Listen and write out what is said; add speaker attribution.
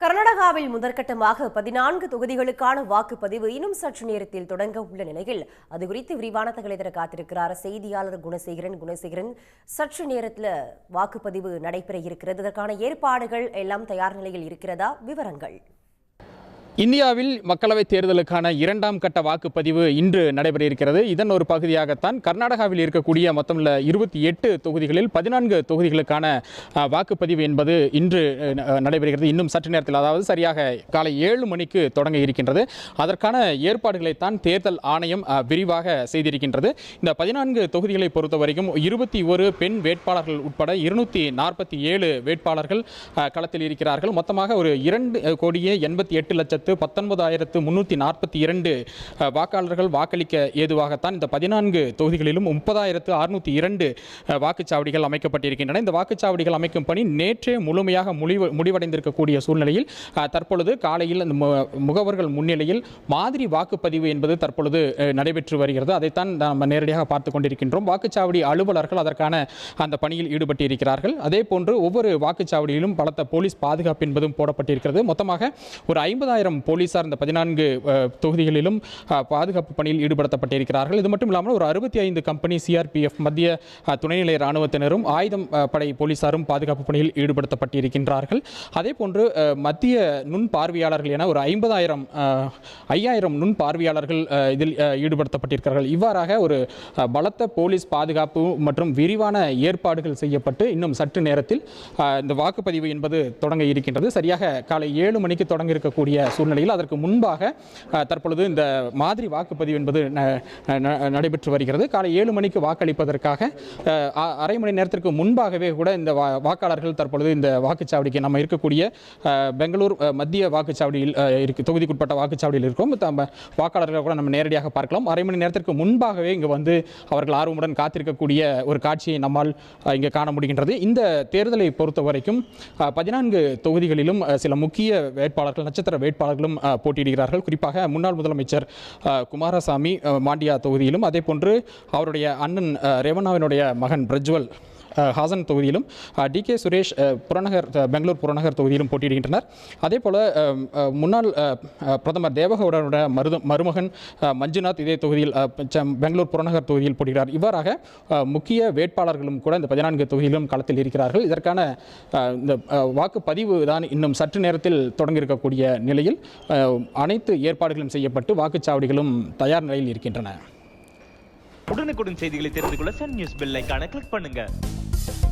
Speaker 1: கர்நாடகாவில் முதற்கட்டமாக பதினான்கு தொகுதிகளுக்கான வாக்குப்பதிவு இன்னும் சற்று நேரத்தில் தொடங்க உள்ள நிலையில் அது குறித்து விரிவான தகவலை தர காத்திருக்கிறார் செய்தியாளர் குணசேகரன். குணசேகரன் சற்று நேரத்தில் வாக்குப்பதிவு நடைபெற இருக்கிறது. இதற்கான ஏற்பாடுகள் எல்லாம் தயார் நிலையில் இருக்கிறதா? விவரங்கள்.
Speaker 2: இந்தியாவில் மக்களவைத் தேர்தலுக்கான இரண்டாம் கட்ட வாக்குப்பதிவு இன்று நடைபெற இருக்கிறது இதன் ஒரு பகுதியாகத்தான் கர்நாடகாவில் இருக்கக்கூடிய மொத்தமுள்ள இருபத்தி எட்டு தொகுதிகளில் பதினான்கு தொகுதிகளுக்கான வாக்குப்பதிவு என்பது இன்று நடைபெறுகிறது. இன்னும் சற்று நேரத்தில் அதாவது சரியாக காலை ஏழு மணிக்கு தொடங்க இருக்கின்றது. அதற்கான ஏற்பாடுகளைத்தான் தேர்தல் ஆணையம் விரிவாக செய்திருக்கின்றது. இந்த பதினான்கு தொகுதிகளை பொறுத்த வரைக்கும் இருபத்தி ஒரு பெண் வேட்பாளர்கள் உட்பட இருநூற்றி நாற்பத்தி ஏழு வேட்பாளர்கள் களத்தில் இருக்கிறார்கள். மொத்தமாக ஒரு இரண்டு கோடியே எண்பத்தி எட்டு லட்சத்து பத்தொன்பதாயிரத்து முன்னூற்றி நாற்பத்தி இரண்டு வாக்காளர்கள் வாக்களிக்க ஏதுவாகத்தான் இந்த பதினான்கு தொகுதிகளிலும் முப்பதாயிரத்து அறுநூற்றி இரண்டு வாக்குச்சாவடிகள் அமைக்கப்பட்டிருக்கின்றன. இந்த வாக்குச்சாவடிகள் அமைக்கும் பணி நேற்றே முழுமையாக முடிவு முடிவடைந்திருக்கக்கூடிய சூழ்நிலையில் தற்பொழுது காலையில் அந்த முகவர்கள் முன்னிலையில் மாதிரி வாக்குப்பதிவு என்பது தற்பொழுது நடைபெற்று வருகிறது. அதைத்தான் நாம் நேரடியாக பார்த்து கொண்டிருக்கின்றோம். வாக்குச்சாவடி அலுவலர்கள் அதற்கான அந்த பணியில் ஈடுபட்டிருக்கிறார்கள். அதே போன்று ஒவ்வொரு வாக்குச்சாவடியிலும் பலத்த போலீஸ் பாதுகாப்பு என்பதும் போடப்பட்டிருக்கிறது. மொத்தமாக ஒரு ஐம்பதாயிரம் போலீசார் இந்த பதினான்கு தொகுதிகளிலும் பாதுகாப்பு பணியில் ஈடுபடுத்தப்பட்டிருக்கிறார்கள். இது மட்டும் இல்லாமல் ஒரு அறுபத்தி ஐந்து கம்பெனி சிஆர்பிஎஃப் மத்திய துணைநிலை ராணுவத்தினரும் ஆயுதம் படை போலீசாரும் பாதுகாப்பு பணியில் ஈடுபடுத்தப்பட்டிருக்கின்றார்கள். அதே போன்று மத்திய நுண் பார்வையாளர்கள் என ஒரு ஐம்பதாயிரம் ஐயாயிரம் நுண் பார்வையாளர்கள் இதில் ஈடுபடுத்தப்பட்டிருக்கிறார்கள். இவ்வாறாக ஒரு பலத்த போலீஸ் பாதுகாப்பு மற்றும் விரிவான ஏற்பாடுகள் செய்யப்பட்டு இன்னும் சற்று நேரத்தில் இந்த வாக்குப்பதிவு என்பது தொடங்க இருக்கின்றது. சரியாக காலை ஏழு மணிக்கு தொடங்க இருக்கக்கூடிய சூழ்நிலையில் அதற்கு முன்பாக தற்பொழுது இந்த மாதிரி வாக்குப்பதிவு என்பது ந- ந- நடைபெற்று வருகிறது. காலை ஏழு மணிக்கு வாக்களிப்பதற்காக அரை மணி நேரத்திற்கு முன்பாகவே கூட இந்த வா- வாக்காளர்கள் தற்பொழுது இந்த வாக்குச்சாவடிக்கு நம்ம இருக்கக்கூடிய பெங்களூர் மத்திய வாக்குச்சாவடியில் இருக்கு தொகுதிக்குட்பட்ட வாக்குச்சாவடியில் இருக்கும். நம்ம வாக்காளர்களை கூட நம்ம நேரடியாக பார்க்கலாம். அரை மணி நேரத்திற்கு முன்பாகவே இங்கே வந்து அவர்கள் ஆர்வமுடன் காத்திருக்கக்கூடிய ஒரு காட்சியை நம்மால் இங்கே காண முடிகின்றது. இந்த தேர்தலை பொறுத்த வரைக்கும் பதினான்கு தொகுதிகளிலும் சில முக்கிய வேட்பாளர்கள் நட்சத்திர வேட்பாளர்களும் போட்டியிடுகிறார்கள். குறிப்பாக முன்னாள் முதலமைச்சர் குமாரசாமி மாண்டியா தொகுதியிலும். அதே போன்று அவருடைய அண்ணன் ரேவண்ணாவினுடைய மகன் பிரஜ்வல் ஹாசன் தொகுதியிலும் டி கே சுரேஷ் புறநகர் பெங்களூர் புறநகர் தொகுதியிலும் போட்டியிடுகின்றனர். அதே போல் முன்னாள் பிரதமர் தேவகவுடனுடைய மருத மருமகன் மஞ்சுநாத் இதே தொகுதியில் பெங்களூர் புறநகர் தொகுதியில் போட்டியிடுகிறார். இவ்வாறாக முக்கிய வேட்பாளர்களும் கூட இந்த பதினான்கு தொகுதியிலும் களத்தில் இருக்கிறார்கள். இதற்கான இந்த வாக்குப்பதிவு தான் இன்னும் சற்று நேரத்தில் தொடங்கியிருக்கக்கூடிய நிலையில் அனைத்து ஏற்பாடுகளும் செய்யப்பட்டு வாக்குச்சாவடிகளும் தயார் நிலையில் இருக்கின்றன.
Speaker 3: உடனுக்குடன் செய்திகளை தெரிந்து கொள்ள சன் நியூஸ் பெல் ஐக்கான கிளிக் பண்ணுங்க. Thank you.